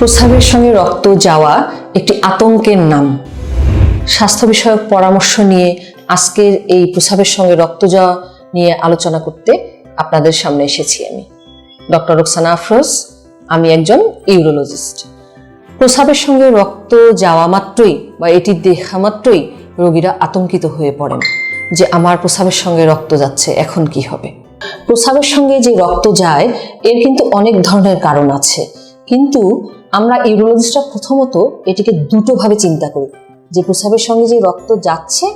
প্রস্রাবের সঙ্গে রক্ত যাওয়া একটি আতঙ্কের নাম। স্বাস্থ্য বিষয়ক পরামর্শ নিয়ে আজকের এই প্রস্রাবের সঙ্গে রক্ত যাওয়া নিয়ে আলোচনা করতে আপনাদের সামনে এসেছি আমি। ডক্টর রোকসানা আফরোজ, আমি একজন ইউরোলজিস্ট। প্রস্রাবের সঙ্গে রক্ত যাওয়া মাত্রই বা এটি দেখা মাত্রই রোগীরা আতঙ্কিত হয়ে পড়েন যে আমার প্রস্রাবের সঙ্গে রক্ত যাচ্ছে, এখন কি হবে? প্রস্রাবের সঙ্গে যে রক্ত যায়, এর কিন্তু অনেক ধরনের কারণ আছে। কিন্তু আমরা ইউরোলজিস্টরা প্রথমত এটিকে দুটোভাবে চিন্তা করি। যে প্রস্রাবের সঙ্গে যে রক্ত যাচ্ছে,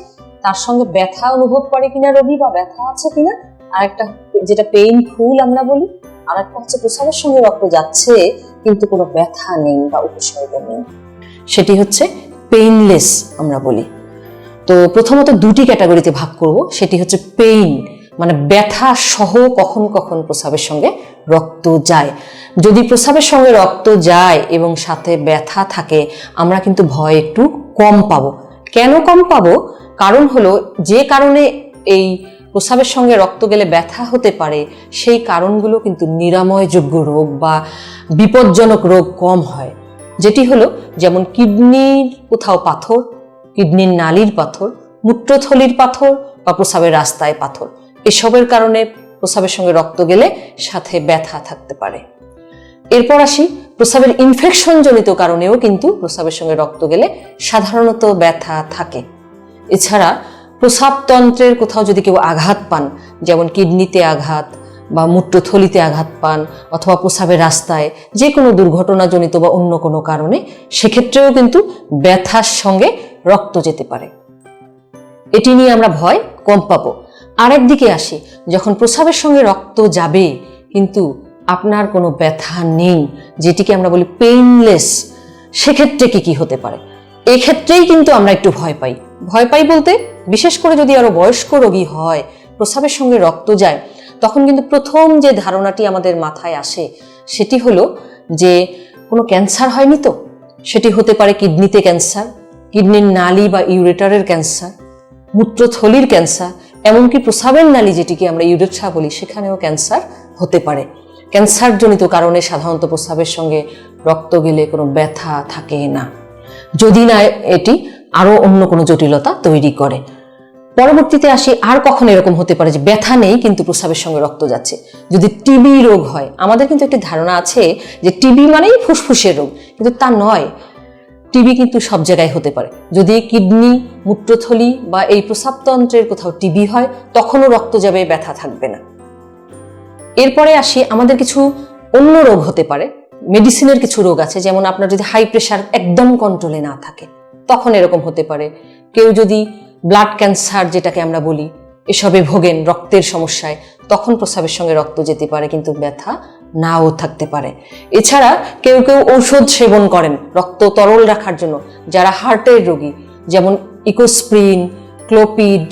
তার সঙ্গে ব্যথা অনুভব করে কিনা রোগী বা ব্যথা আছে কিনা, আর একটা যেটা পেইনফুল আমরা বলি, আর একটা হচ্ছে প্রস্রাবের সঙ্গে রক্ত যাচ্ছে, কিন্তু কোনো ব্যথা নেই বা উপসর্গ নেই। সেটি হচ্ছে পেইনলেস আমরা বলি। তো প্রথমত দুটি ক্যাটাগরিতে ভাগ করব, সেটি হচ্ছে পেইন মানে ব্যথা সহ কখন কখন প্রস্রাবের সঙ্গে রক্ত যায়। যদি প্রস্রাবের সঙ্গে রক্ত যায় এবং সাথে ব্যথা থাকে, আমরা কিন্তু ভয় একটু কম পাবো। কেন কম পাবো? কারণ হলো, যে কারণে এই প্রস্রাবের সঙ্গে রক্ত গেলে ব্যথা হতে পারে, সেই কারণগুলো কিন্তু নিরাময়যোগ্য রোগ বা বিপজ্জনক রোগ কম হয়। যেটি হলো, যেমন কিডনির কোথাও পাথর, কিডনির নালির পাথর, মূত্রথলির পাথর বা প্রস্রাবের রাস্তায় পাথর। এসবের কারণে প্রস্রাবের সঙ্গে রক্ত গেলে সাথে ব্যথা থাকতে পারে। এরপর আসি প্রস্রাবের ইনফেকশন জনিত কারণেও কিন্তু প্রস্রাবের সঙ্গে রক্ত গেলে সাধারণত ব্যথা থাকে। এছাড়া প্রস্রাবতন্ত্রের কোথাও যদি কেউ আঘাত পান, যেমন কিডনিতে আঘাত বা মূত্রথলিতে আঘাত পান অথবা প্রস্রাবের রাস্তায় যে কোনো দুর্ঘটনাজনিত বা অন্য কোনো কারণে, সেক্ষেত্রেও কিন্তু ব্যথার সঙ্গে রক্ত যেতে পারে। এটি নিয়ে আমরা ভয় কম পাবো। আরেক দিকে আসি, যখন প্রস্রাবের সঙ্গে রক্ত যাবে, কিন্তু আপনার কোনো ব্যথা নেই, যেটিকে আমরা বলি পেইনলেস সেক্ষেত্রে কি কি হতে পারে? এক্ষেত্রেই কিন্তু আমরা একটু ভয় পাই। ভয় পাই বলতে, বিশেষ করে যদি আরও বয়স্ক রোগী হয় প্রস্রাবের সঙ্গে রক্ত যায়, তখন কিন্তু প্রথম যে ধারণাটি আমাদের মাথায় আসে, সেটি হলো যে কোনো ক্যান্সার হয়নি তো? সেটি হতে পারে কিডনিতে ক্যান্সার, কিডনির নালি বা ইউরেটারের ক্যান্সার, মূত্রথলির ক্যান্সার এমনকি প্রস্রাবের নালী যেটিকে আমরা ইউরেট্রা বলি, সেখানেও ক্যান্সার হতে পারে। ক্যান্সারজনিত কারণে সাধারণত প্রস্রাবের সঙ্গে রক্ত গেলে কোনো ব্যথা থাকে না। যদি না, এটি আরও অন্য কোনো জটিলতা তৈরি করে। পরবর্তীতে আসি, আর কখন এরকম হতে পারে যে ব্যথা নেই, কিন্তু প্রস্রাবের সঙ্গে রক্ত যাচ্ছে। যদি টিবি রোগ হয়, আমাদের কিন্তু একটি ধারণা আছে যে টিবি মানেই ফুসফুসের রোগ, কিন্তু তা নয়। টিবি কিন্তু সব জায়গায় হতে পারে। যদি কিডনি, মূত্রথলি বা এই প্রস্রাবতন্ত্রের কোথাও টিবি হয়, তখনও রক্ত যাবে, ব্যথা থাকবে না। এরপরে আসি, আমাদের কিছু অন্য রোগ হতে পারে। মেডিসিনের কিছু রোগ আছে, যেমন আপনার যদি হাই প্রেশার একদম কন্ট্রোলে না থাকে, তখন এরকম হতে পারে। কেউ যদি ব্লাড ক্যান্সার যেটাকে আমরা বলি, এসবে ভোগেন রক্তের সমস্যায়, তখন প্রস্রাবের সঙ্গে রক্ত যেতে পারে, কিন্তু ব্যথা নাও থাকতে পারে। এছাড়া কেউ কেউ ঔষধ সেবন করেন রক্ত তরল রাখার জন্য, যারা হার্টের রোগী, যেমন ইকোস্প্রিন, ক্লোপিড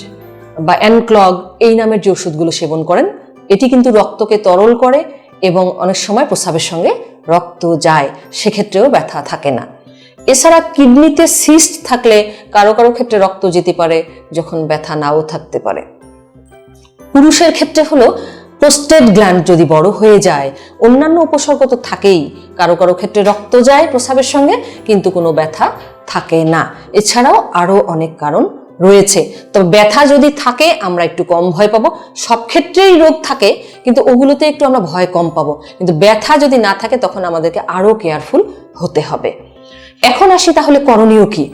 বা অ্যানক্লগ এই নামের যে ওষুধগুলো সেবন করেন, এটি কিন্তু রক্তকে তরল করে এবং অনেক সময় প্রস্রাবের সঙ্গে রক্ত যায়, সেক্ষেত্রেও ব্যথা থাকে না। এছাড়া কিডনিতে সিস্ট থাকলে কারও কারও ক্ষেত্রে রক্ত যেতে পারে, যখন ব্যথা নাও থাকতে পারে। পুরুষের ক্ষেত্রে হলো প্রোস্টেট গ্ল্যান্ড যদি বড় হয়ে যায়, অন্যান্য উপসর্গ তো থাকেই। কারও কারও ক্ষেত্রে রক্ত যায় প্রস্রাবের সঙ্গে, কিন্তু কোনো ব্যথা থাকে না। এছাড়াও আরও অনেক কারণ রয়েছে। তবে ব্যথা যদি থাকে, আমরা একটু কম ভয় পাবো। সব ক্ষেত্রেই রোগ থাকে, কিন্তু ওগুলোতে একটু আমরা ভয় কম পাবো। কিন্তু ব্যথা যদি না থাকে, তখন আমাদেরকে আরও কেয়ারফুল হতে হবে। এখন আসি তাহলে করণীয় কি?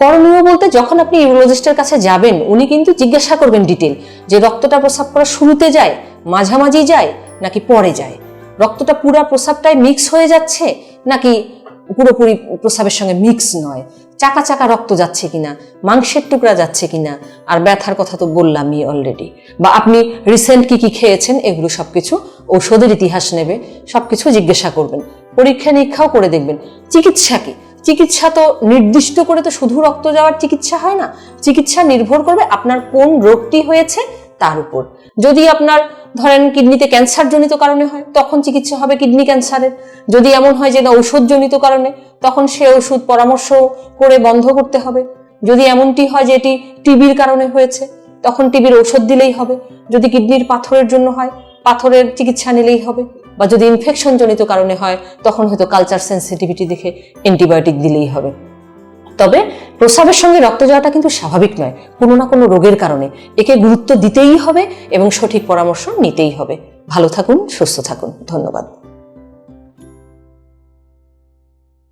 করণীয় বলতে যখন আপনি ইউরোলজিস্টের কাছে যাবেন, উনি কিন্তু জিজ্ঞাসা করবেন ডিটেল যে রক্তটা প্রস্রাব করা শুরুতে যায় মাঝামাঝি যায় নাকি পরে যায়? রক্তটা পুরা প্রস্রাবটায় মিক্স হয়ে যাচ্ছে নাকি পুরোপুরি প্রস্রাবের সঙ্গে মিক্স নয়? চাকা চাকা রক্ত যাচ্ছে কিনা? মাংসের টুকরা যাচ্ছে কিনা? আর ব্যথার কথা তো বললামই অলরেডি বা আপনি রিসেন্ট কি কি খেয়েছেন? এগুলো সবকিছু ঔষধের ইতিহাস নেবে। সবকিছু জিজ্ঞাসা করবেন। পরীক্ষা নিরীক্ষাও করে দেখবেন। চিকিৎসা কি? চিকিৎসা তো নির্দিষ্ট করে তো শুধু রক্ত যাওয়ার চিকিৎসা হয় না। চিকিৎসা নির্ভর করবে আপনার কোন রোগটি হয়েছে তার উপর। যদি আপনার ধরেন কিডনিতে ক্যান্সার জনিত কারণে হয়, তখন চিকিৎসা হবে কিডনি ক্যান্সারের যদি এমন হয় যে না, ঔষধ জনিত কারণে, তখন সে ওষুধ পরামর্শ করে বন্ধ করতে হবে। যদি এমনটি হয় যে এটি টিবির কারণে হয়েছে, তখন টিবির ঔষধ দিলেই হবে। যদি কিডনির পাথরের জন্য হয়, পাথরের চিকিৎসা নিলেই হবে। বা যদি ইনফেকশন জনিত কারণে হয়, তখন হয়তো কালচার সেন্সিটিভিটি দেখে অ্যান্টিবায়োটিক দিলেই হবে। তবে প্রস্রাবের সঙ্গে রক্ত যাওয়াটা কিন্তু স্বাভাবিক নয়, কোনো না কোনো রোগের কারণে। একে গুরুত্ব দিতেই হবে এবং সঠিক পরামর্শ নিতেই হবে। ভালো থাকুন, সুস্থ থাকুন। ধন্যবাদ।